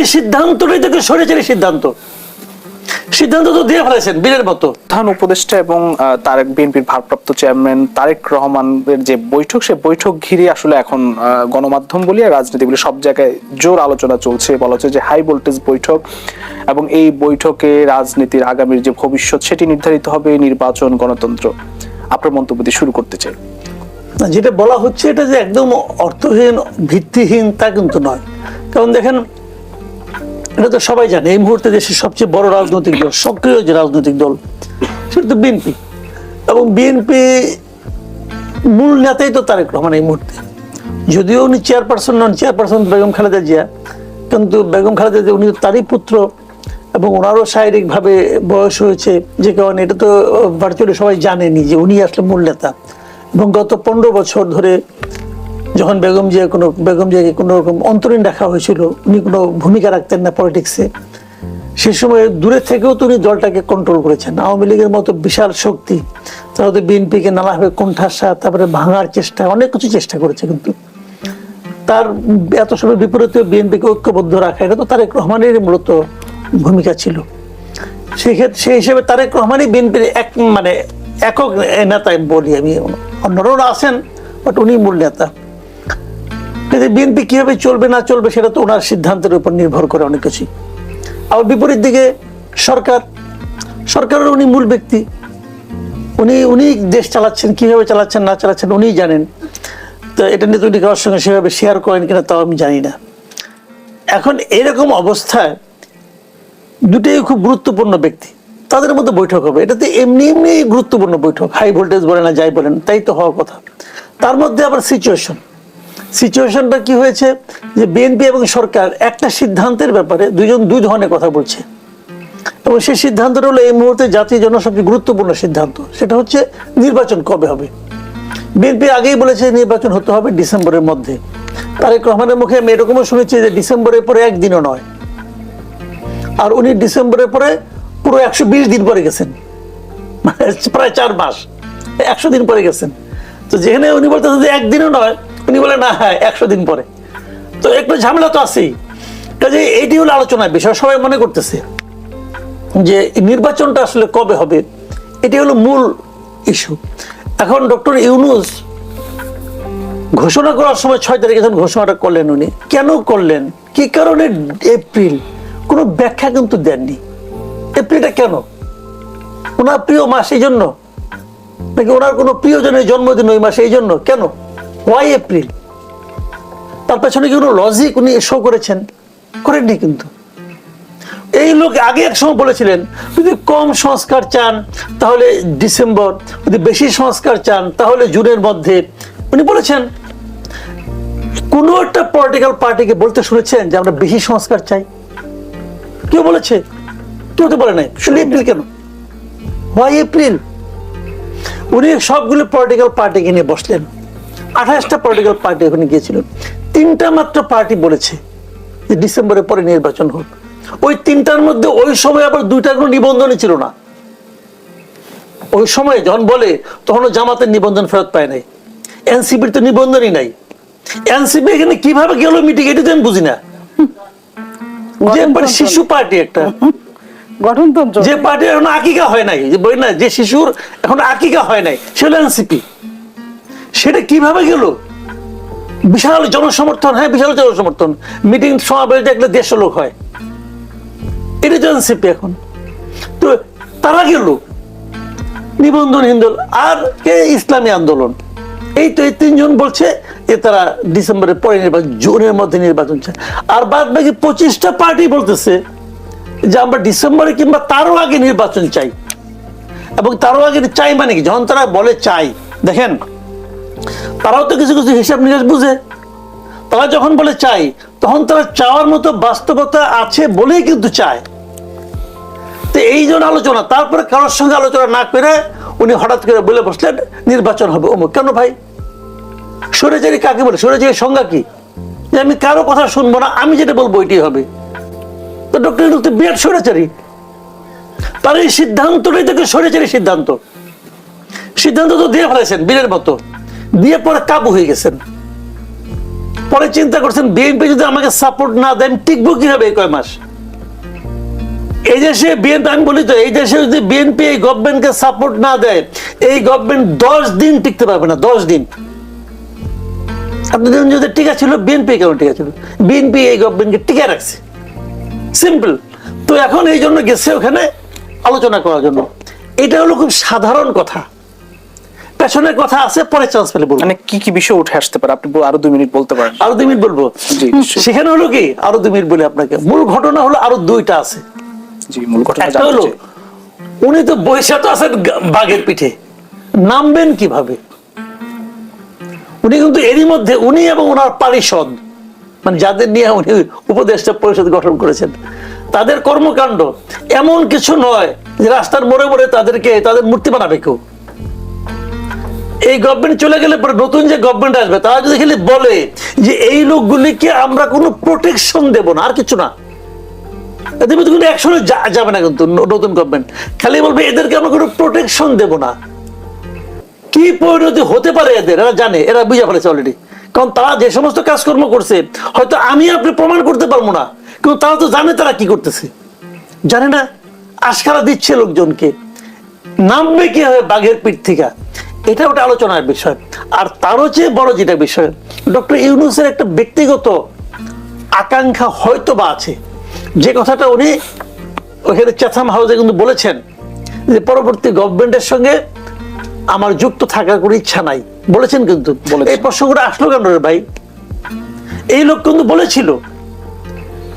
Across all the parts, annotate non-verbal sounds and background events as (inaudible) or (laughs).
এই সিদ্ধান্তটাই থেকে সরেছে সিদ্ধান্ত। সিদ্ধান্ত তো দিয়ে ফেলেছেন বীরের মতো। প্রধান উপদেষ্টা এবং তারেক বিএনপির ভারপ্রাপ্ত চেয়ারম্যান তারেক রহমানের যে বৈঠক সে বৈঠক ঘিরে আসলে এখন গণমাধ্যম বলি আর রাজনীতি বলি সব জায়গায় জোর আলোচনা চলছে। বলা হচ্ছে যে হাই ভোল্টেজ বৈঠক এবং এই বৈঠকে রাজনীতির আগামীর যে ভবিষ্যৎ সেটি নির্ধারিত হবে নির্বাচন গণতন্ত্র। আপনার মন্তব্য দিয়ে শুরু করতে চাই। যেটা বলা হচ্ছে এটা যে একদম অর্থহীন ভিত্তিহীন তা কিন্তু নয়। কারণ দেখেন এটা তো সবাই জানে, এই মুহূর্তে দেশের সবচেয়ে বড় রাজনৈতিক দল, সক্রিয় যে রাজনৈতিক দল, সেটা তো বিএনপি। এবং বিএনপি মূল নেতাই তো তারেক রহমান এই মুহূর্তে। যদিও উনি চেয়ারপারসন নন, চেয়ারপারসন বেগম খালেদা জিয়া, কিন্তু বেগম খালেদা জিয়া উনি তো তারই পুত্র এবং ওনারও শারীরিকভাবে বয়স হয়েছে, যে কারণে এটা তো ভার্চুয়ালি সবাই জানেনি যে উনি আসলে মূল নেতা। এবং গত পনেরো বছর ধরে যখন বেগম জিয়া কোনো বেগম জিয়াকে কোনো রকম অন্তরীণ রাখা হয়েছিল, উনি কোনো ভূমিকা রাখতেন না পলিটিক্সে সে সময় দূরে থেকেও তো উনি দলটাকে কন্ট্রোল করেছেন। আওয়ামী লীগের মতো বিশাল শক্তি, তারা তো বিএনপিকে নানাভাবে কোণঠাসা, তারপরে ভাঙার চেষ্টা, অনেক কিছু চেষ্টা করেছে কিন্তু। তার এত সময় বিপরীতে বিএনপিকে ঐক্যবদ্ধ রাখা, এটা তো তারেক রহমানের মূলত ভূমিকা ছিল। সেক্ষেত্রে সেই হিসেবে তারেক রহমানই বিএনপির এক মানে একক নেতা আমি বলি আমি। অন্যরাও আছেন বাট উনি মূল নেতা। কিন্তু বিএনপি কীভাবে চলবে, না চলবে, সেটা তো ওনার সিদ্ধান্তের উপর নির্ভর করে অনেক কিছুই। আবার বিপরীত দিকে সরকার, সরকারের উনি মূল ব্যক্তি। উনি উনি দেশ চালাচ্ছেন, কীভাবে চালাচ্ছেন, না চালাচ্ছেন উনিই জানেন। তো এটা নিয়ে উনি কারোর সঙ্গে সেভাবে শেয়ার করেন কিনা তাও আমি জানি না। এখন এরকম অবস্থায় দুটোই খুব গুরুত্বপূর্ণ ব্যক্তি। তাদের মধ্যে বৈঠক হবে। এটাতে এমনি এমনি গুরুত্বপূর্ণ বৈঠক। হাই ভোল্টেজ বলে না, যাই বলেন, তাই তো হওয়ার কথা। তার মধ্যে আবার সিচুয়েশন সিচুয়েশনটা কি হয়েছে? যে বিএনপি এবং সরকার একটা সিদ্ধান্তের ব্যাপারে দুজন দুই ধরনের কথা বলছে। এবং সেই সিদ্ধান্তটা হলো এই মুহূর্তে জাতির জন্য সবচেয়ে গুরুত্বপূর্ণ সিদ্ধান্ত। সেটা হচ্ছে নির্বাচন কবে হবে? বিএনপি আগেই বলেছে নির্বাচন হতে হবে ডিসেম্বরের মধ্যে। তারেক রহমানের মুখে আমি এরকমও শুনেছি যে ডিসেম্বরের পরে একদিনও নয়। আর উনি ডিসেম্বরের পরে পুরো একশো বিশ দিন পরে গেছেন। মানে প্রায় চার মাস। একশো দিন পরে গেছেন। তো যেখানে উনি বলতেছেন যে একদিনও নয় উনি বলে না হ্যাঁ একশো দিন পরে। তো একটু ঝামেলা তো আছেই। কাজে এইটি হলো আলোচনার বিষয়, সবাই মনে করতেছে যে নির্বাচনটা আসলে কবে হবে, এটি হলো মূল ইস্যু এখন ডক্টর ইউনুস ঘোষণা করার সময় ছয় তারিখে যখন ঘোষণাটা করলেন উনি, কেন করলেন? কি কারণে এপ্রিল? কোনো ব্যাখ্যা কিন্তু দেননি। এপ্রিলটা কেন? ওনার প্রিয় মাস এই জন্য নাকি ওনার কোনো প্রিয়জনের জন্মদিন ওই মাসে এই জন্য কেন? Why April. তার পেছনে কি কোনো লজিক উনি শো করেছেন? করেননি কিন্তু। এই লোক আগে এক সময় বলেছিলেন, যদি কম সংস্কার চান, তাহলে ডিসেম্বর, যদি বেশি সংস্কার চান, তাহলে জুনের মধ্যে। উনি বলেছেন, কোন একটা পলিটিক্যাল পার্টিকে বলতে শুনেছেন যে আমরা বেশি সংস্কার চাই? কেউ বলেছে? কেউ তো বলে নাই। শুধু এপ্রিল কেন? Why April. উনি সবগুলো পলিটিক্যাল পার্টিকে নিয়ে বসলেন। আঠাশটা পলিটিক্যাল পার্টি ওখানে গিয়েছিল। তিনটা মাত্র পার্টি বলেছে যে ডিসেম্বরের পরে নির্বাচন হোক। ওই তিনটার মধ্যে ওই সময় আবার দুইটার কোনো নিবন্ধনই ছিল না। ওই সময় যখন বলে তখন জামাতের নিবন্ধন ফেরত পায় নাই। এনসিপির তো নিবন্ধনই নাই। এনসিপি এখানে কীভাবে গেল মিটিং এটা তো আমি বুঝি না। যে শিশু পার্টি একটা। গঠনতন্ত্র। যে পার্টি এখন আকিকা হয় নাই। যে বই না যে শিশুর এখন আকিকা হয় নাই সেটা এনসিপি। সেটা কীভাবে গেল? বিশাল জনসমর্থন হ্যাঁ বিশাল জনসমর্থন। মিটিং সমাবেশ দেখলে দেড়শো লোক হয়। এটা এখন। তো তারা গেল। নিবন্ধন হিন্দল আর কে ইসলামী আন্দোলন? এই তো এই তিনজন বলছে যে তারা ডিসেম্বরের পরে নির্বাচন, জুনের মধ্যে নির্বাচন চায়। আর বাদ বাকি পঁচিশটা পার্টি বলতেছে যে আমরা ডিসেম্বরে কিংবা তারও আগে নির্বাচন চাই। এবং তারও আগে চাই মানে কি? যখন তারা বলে চাই, দেখেন তারাও তো কিছু কিছু হিসাব নিকাশ বুঝে। তারা যখন বলে চাই, তখন তারা চাওয়ার মতো বাস্তবতা আছে বলেই কিন্তু চায়। তো এই জন্য আলোচনা, তারপরে কারোর সঙ্গে আলোচনা না করে উনি হঠাৎ করে বলে বসলেন, নির্বাচন হবে। অমুক কেন ভাই? সরেচারি কাকে বলে? সরেচারির সংজ্ঞা কি? যে আমি কারও কথা শুনব না, আমি যেটা বলব এটাই হবে। তো ডক্টর ইউনুস তো বিরাট সরেচারি তার এই সিদ্ধান্তটাই থেকে সরেচারি সিদ্ধান্ত। সিদ্ধান্ত তো দিয়ে ফেলেছেন বীরের মতো। দিয়ে পরে কাবু হয়ে গেছেন। পরে চিন্তা করছেন, বিএনপি যদি আমাকে সাপোর্ট না দেন, টিকবো কীভাবে এই কয় মাস? এই দেশে বিএনপি, আমি বলি তো, এই দেশে যদি বিএনপি এই গভর্নমেন্টকে সাপোর্ট না দেয়, এই গভর্নমেন্ট দশ দিন টিকতে পারবে না, দশ দিন। দেখুন যদি টিকা ছিল, বিএনপি কেমন টিকা ছিল? বিএনপি এই গভর্নমেন্টকে টিকা রাখছে। সিম্পল তো এখন এই জন্য গেছে ওখানে আলোচনা করার জন্য। এটা হলো খুব সাধারণ কথা। পেছনের কথা আছে পরে চান্স পেলে বলব। মানে কি কি বিষয় উঠে আসতে পারে? আপনি আরও দুই মিনিট বলতে পারেন। আরও দুই মিনিট বলব? সেখানে হলো কি? আরও দুই মিনিট বলি আপনাকে। মূল ঘটনা হলো আরও দুইটা আছে। জি মূল ঘটনা একটা হলো উনি তো বৈশা তো আছেন বাঘের পিঠে। নামবেন কীভাবে? উনি কিন্তু এরই মধ্যে উনি এবং ওনার পারিষদ মানে যাদের নিয়ে উনি উপদেষ্টা পরিষদ গঠন করেছেন তাদের কর্মকাণ্ড এমন কিছু নয় যে রাস্তার মোড়ে মোড়ে তাদেরকে তাদের মূর্তি বানাবে কেউ। এই গভর্নমেন্ট চলে গেলে পরে নতুন যে গভর্নমেন্ট আসবে, তারা যদি খালি বলে যে এই লোকগুলিকে আমরা কোনো প্রোটেকশন দেব না, আর কিছু না। এদের মধ্যে কোনো অ্যাকশনে যাবে না কিন্তু নতুন গভর্নমেন্ট খালি বলবে এদেরকে আমরা কোনো প্রোটেকশন দেব না। কি পরিণতি হতে পারে এদের, এরা জানে, এরা বুঝে ফেলেছে অলরেডি কারণ তারা যে সমস্ত কাজকর্ম করছে, হয়তো আমি আপনি প্রমাণ করতে পারব না, কিন্তু তারা তো জানে তারা কি করতেছে। জানে না, আশকারা দিচ্ছে লোকজনকে। নামবে কি হবে বাঘের পিঠ থেকে? এটা ওটা আলোচনার বিষয়। আর তারও চেয়ে বড় যেটা বিষয় ডক্টর ইউনুসের একটা ব্যক্তিগত আকাঙ্ক্ষা হয়তো বা আছে। যে কথাটা উনি ওখানে চেথাম হাউসে কিন্তু বলেছেন যে পরবর্তী গভর্নমেন্টের সঙ্গে আমার যুক্ত থাকার কোনো ইচ্ছা নাই। বলেছেন কিন্তু। এই প্রসঙ্গটা আসলো কেন রে ভাই? এই লোক কিন্তু বলেছিল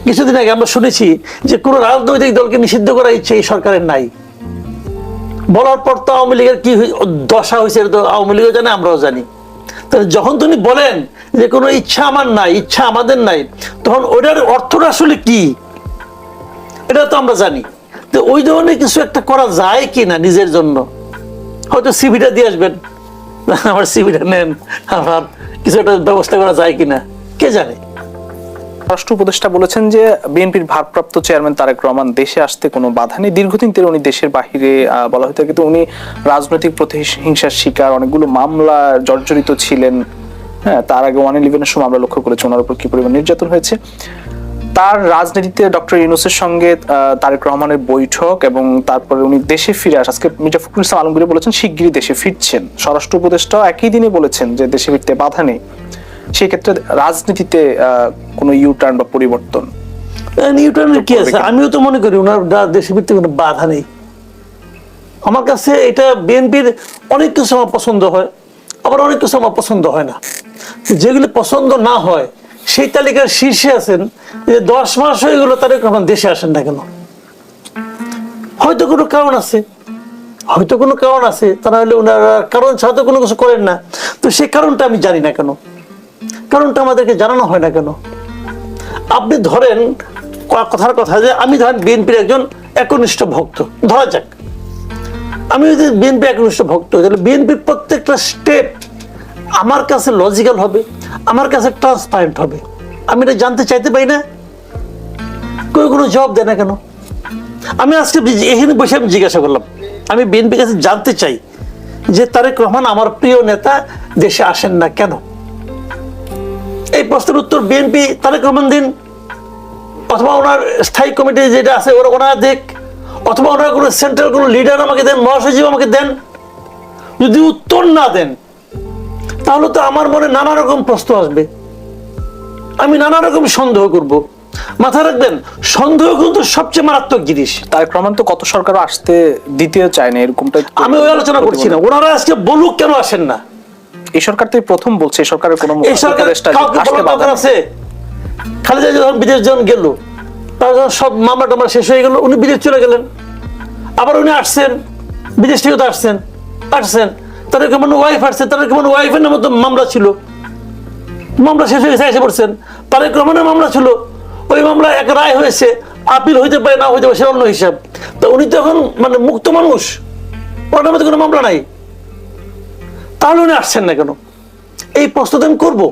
কিছুদিন আগে আমরা শুনেছি যে কোনো রাজনৈতিক দলকে নিষিদ্ধ করার ইচ্ছে এই সরকারের নাই। বলার পর তো আওয়ামী লীগের কি দশা হয়েছে আওয়ামী লীগও জানে, আমরাও জানি। যখন তিনি বলেন যে কোনো ইচ্ছা আমার নাই, ইচ্ছা আমাদের নাই, তখন ওইটার অর্থটা আসলে কি? এটা তো আমরা জানি। তো ওই ধরনের কিছু একটা করা যায় কি না নিজের জন্য? হয়তো সিভিটা দিয়ে আসবেন। (laughs) আমার সিভিটা নেন। আমার কিছু একটা ব্যবস্থা করা যায় কিনা? কে জানে? রাষ্ট্র উপদেষ্টা বলেছেন যে বিএনপির ভারপ্রাপ্ত চেয়ারম্যান তারেক রহমান দেশে আসতে কোনো বাধা নেই। দীর্ঘদিন ধরে উনি দেশের বাহিরে বলা হয়ে থাকে। উনি রাজনৈতিক প্রতিহিংসার শিকার, অনেকগুলো মামলা জর্জরিত ছিলেন। হ্যাঁ তার আগে ওয়ান ইলেভেনের সময় আমরা লক্ষ্য করেছি ওনার উপর কি পরিমাণ নির্যাতন হয়েছে। তার রাজনীতিতে ডক্টর ইউনুসের সঙ্গে তারেক রহমানের বৈঠক এবং তারপরে উনি দেশে ফিরে আসা আজকে মির্জা ফখরুল ইসলাম আলমগীর বলেছেন, শিগগিরই দেশে ফিরছেন। স্বরাষ্ট্র উপদেষ্টাও একই দিনে বলেছেন যে দেশে ফিরতে বাধা নেই। সেই ক্ষেত্রে রাজনীতিতে কোনো ইউ টার্ন বা পরিবর্তন নিউটনের কি আছে? আমিও তো মনে করি ওনার দা- দেশে কোনো বাধা নেই। আমার কাছে এটা বিএনপির অনেক কিছু আমার পছন্দ হয় আবার অনেক কিছু আমার পছন্দ হয় না। যেগুলি পছন্দ না হয় সেই তালিকার শীর্ষে আছেন যে দশ মাস হয়ে গেল তারা এখন দেশে আসেন না কেন? হয়তো কোনো কারণ আছে। হয়তো কোনো কারণ আছে তারা হলে ওনারা কারণ ছাড়া তো কোনো কিছু করেন না। তো সেই কারণটা আমি জানি না কেন। কারণটা আমাদেরকে জানানো হয় না কেন? আপনি ধরেন কথার কথা যে আমি ধরেন বিএনপির একজন একনিষ্ঠ ভক্ত। ধরা যাক। আমি যদি বিএনপি একনিষ্ঠ ভক্ত, তাহলে বিএনপির প্রত্যেকটা স্টেপ আমার কাছে লজিক্যাল হবে, আমার কাছে ট্রান্সপারেন্ট হবে। আমি এটা জানতে চাইতে পারি না? কেউ কোনো জবাব দেয় না কেন? আমি আজকে এখানে বসে আমি জিজ্ঞাসা করলাম, আমি বিএনপির কাছে জানতে চাই যে তারেক রহমান আমার প্রিয় নেতা দেশে আসেন না কেন? এই প্রশ্নের উত্তর বিএনপি তারেক রহমান দিন অথবা ওনার স্থায়ী কমিটি যেটা আছে ওরা ওনারা দেখ অথবা ওনার কোনো সেন্ট্রাল কোনো লিডার আমাকে দেন মহাসচিব আমাকে দেন যদি উত্তর না দেন তাহলে তো আমার মনে নানা রকম প্রশ্ন আসবে। আমি নানা রকম সন্দেহ করব। মাথায় রাখবেন সন্দেহ কিন্তু সবচেয়ে মারাত্মক জিনিস। তার রহমান তো কত সরকার আসতে দিতেও চায় না এরকমটা আমি ওই আলোচনা করছি না। ওনারা আজকে বলুক কেন আসেন না? এই সরকার তো প্রথম বলছে এই সরকারের কোনো এই সরকার আসতে বাধা আছে? খালেদা যখন বিদেশ যখন গেল তার যখন সব মামলা টামলা শেষ হয়ে গেল উনি বিদেশ চলে গেলেন। আবার উনি আসছেন বিদেশ থেকে তো আসছেন আসছেন। তাদের কেমন ওয়াইফ আসছে তাদের কেমন ওয়াইফের নামে তো মামলা ছিল। মামলা শেষ হয়ে গেছে এসে পড়ছেন। তারেক রহমানের মামলা ছিল। ওই মামলা এক রায় হয়েছে আপিল হইতে পারে না হইতে পারে সে অন্য হিসাব। তো উনি তো এখন মানে মুক্ত মানুষ ওনার নামে তো কোনো মামলা নাই। তাহলে উনি আসছেন না কেন? এই প্রশ্ন তো আমি করব।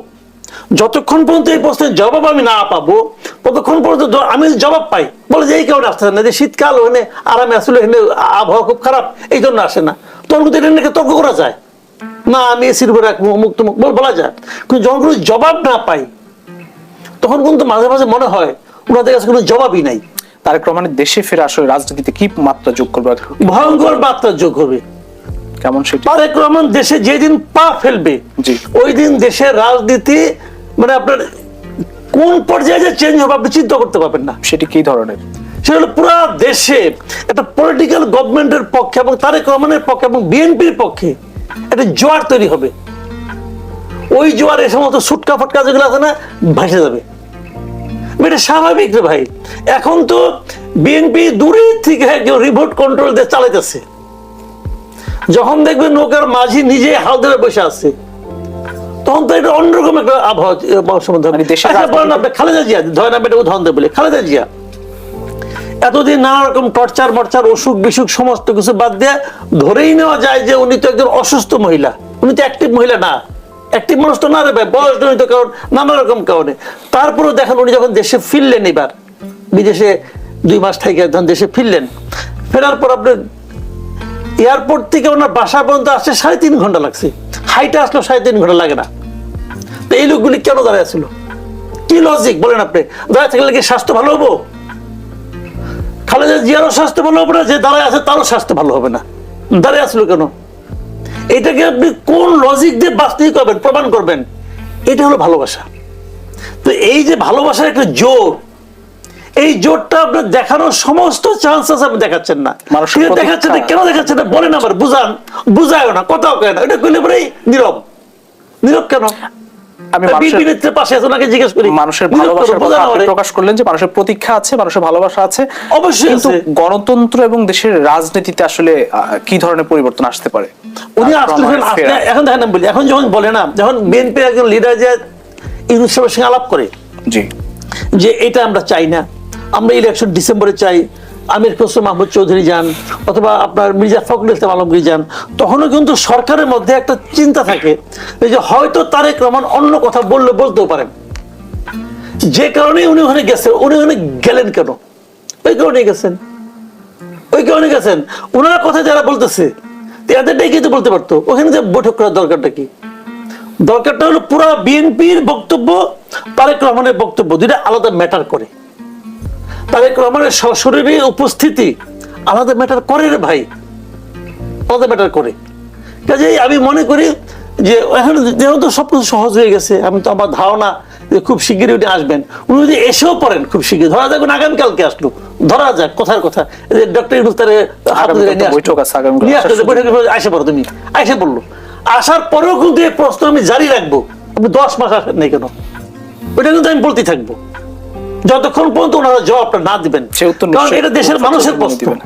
যতক্ষণ পর্যন্ত এই প্রশ্নের জবাব আমি না পাবো ততক্ষণ পর্যন্ত আমি জবাব পাই বলে যে এই কারণে আসতেছে না যে শীতকাল ওখানে আরামে আসলে এখানে আবহাওয়া খুব খারাপ এই জন্য আসে না। তখন কিন্তু এটা তর্ক করা যায়। না আমি এসির উপরে রাখব মুক্ত মুখ বল- বলা যায়। কিন্তু যখন কোনো জবাব না পাই তখন কিন্তু মাঝে মাঝে মনে হয় ওনাদের কাছে কোনো জবাবই নাই। তারেক রহমানের দেশে ফেরা আসলে রাজনীতিতে কি মাত্রা যোগ করবে? ভয়ঙ্কর বার্তা যোগ হবে কেমন সেটি? তারেক রহমান দেশে যেদিন পা ফেলবে জি। ওই দিন দেশের রাজনীতি মানে আপনার কোন পর্যায়ে যে চেঞ্জ হবে আপনি চিন্তা করতে পারবেন না। সেটি কি ধরনের? সেটা হলো পুরো দেশে একটা পলিটিক্যাল গভর্নমেন্টের পক্ষে এবং তারেক রহমানের পক্ষে এবং বিএনপির পক্ষে একটা জোয়ার তৈরি হবে। ওই জোয়ার এ সমস্ত সুটকা ফটকা যেগুলো আছে না ভাসে যাবে। এটা স্বাভাবিক রে ভাই। এখন তো বিএনপি দূরে থেকে কেউ রিমোট কন্ট্রোল দিয়ে চালাইতেছে। যখন দেখবে নৌকার মাঝি নিজে হাল ধরে বসে আছে তখন তো এটা অন্যরকম একটা আবহাওয়া ধরে। মানে আচ্ছা, বলেন আপনি খালেদা জিয়া ধরেন আমি এটা উদাহরণ দেবো বলি খালেদা জিয়া এতদিন নানা রকম টর্চার মর্চার অসুখ বিসুখ সমস্ত কিছু বাদ দিয়ে ধরেই নেওয়া যায় যে উনি তো একজন অসুস্থ মহিলা। উনি তো অ্যাক্টিভ মহিলা না। একটি মানুষ তো না রে ভাই বয়স জনিত কারণ নানা রকম কারণে। তারপরেও দেখেন উনি যখন দেশে ফিরলেন এবার বিদেশে দুই মাস থেকে যখন দেশে ফিরলেন ফেরার পর আপনার এয়ারপোর্ট থেকে ওনার বাসা পর্যন্ত আসতে সাড়ে তিন ঘণ্টা লাগছে। হাইটে আসলেও সাড়ে তিন ঘণ্টা লাগে না। তো এই লোকগুলি কেন দাঁড়ায় ছিল কি লজিক বলেন আপনি? দাঁড়ায় থাকলে কি স্বাস্থ্য ভালো হব? খালেদা জিয়ারও স্বাস্থ্য ভালো হবে না, যে দাঁড়ায় আছে তারও স্বাস্থ্য ভালো হবে না। দাঁড়ায় আসলো কেন? এটাকে আপনি কোন লজিক দিয়ে বাস্তবিক করবেন, প্রমাণ করবেন? এটা হলো ভালোবাসা। তো এই যে ভালোবাসার একটা জোর এই জোরটা আপনার দেখানোর সমস্ত চান্সেস আপনি দেখাচ্ছেন না। দেখাচ্ছেন না কেন দেখাচ্ছেন না? বলেন আবার বুঝান। বুঝায়ও না কথাও কেন এটা করলে পরেই নীরব। নীরব কেন? মানুষের বিপিনের পাশে আছে ওনাকে জিজ্ঞেস করি। মানুষের নীরব কেন? ভালোবাসার কথা আপনি প্রকাশ করলেন যে মানুষের প্রতীক্ষা আছে মানুষের ভালোবাসা আছে। অবশ্যই কিন্তু গণতন্ত্র এবং দেশের রাজনীতিতে আসলে কি ধরনের পরিবর্তন আসতে পারে? উনি। এখন দেখেন বলি এখন যখন বলে না যখন বিএনপির একজন লিডার যে ইউনুস সঙ্গে আলাপ করে জি। যে এটা আমরা চাই না আমরা ইলেকশন ডিসেম্বরে চাই, আমির খসরু মাহমুদ চৌধুরী যান, অথবা আপনার মির্জা ফখরুল ইসলাম আলমগীর যান, তখনও কিন্তু সরকারের মধ্যে একটা চিন্তা থাকে এই যে হয়তো তারেক রহমান অন্য কথা বললে বলতেও পারেন। যে কারণে উনি ওখানে গেছেন, উনি ওখানে গেলেন কেন? ওই কারণে গেছেন। ওই কারণে গেছেন। ওনারা কথা যারা বলতেছে, তাদেরটাই কিন্তু বলতে পারতো, ওখানে যে বৈঠক করার দরকারটা কি? দরকারটা হলো পুরো বিএনপির বক্তব্য, তারেক রহমানের বক্তব্য, দুইটা আলাদা ম্যাটার করে। তারেক রহমানের সশরীরে উপস্থিতি আলাদা ম্যাটার করে রে ভাই। আলাদা ম্যাটার করে। কাজেই আমি মনে করি যে এখন যেহেতু সবকিছু সহজ হয়ে গেছে আমি তো আমার ধারণা যে খুব শিগগিরই উনি আসবেন। উনি যদি এসেও পড়েন খুব শিগগির। ধরা যাক উনি আগামীকালকে আসলো। ধরা যাক কথার কথা। যে ডক্টর ইউনুস তারে হাতে ধরে আগামীকাল তো নিয়ে আসলো। বৈঠক আইসে পড়ো তুমি। আইসে পড়ল। আসার পরেও কিন্তু এই প্রশ্ন আমি জারি রাখব। আপনি দশ মাস আসেন নাই কেন? ওইটা কিন্তু আমি বলতেই থাকব। যতক্ষণ পর্যন্ত ওনারা জবাবটা না দিবেন সে উত্তর কারণ এটা দেশের মানুষের প্রশ্ন।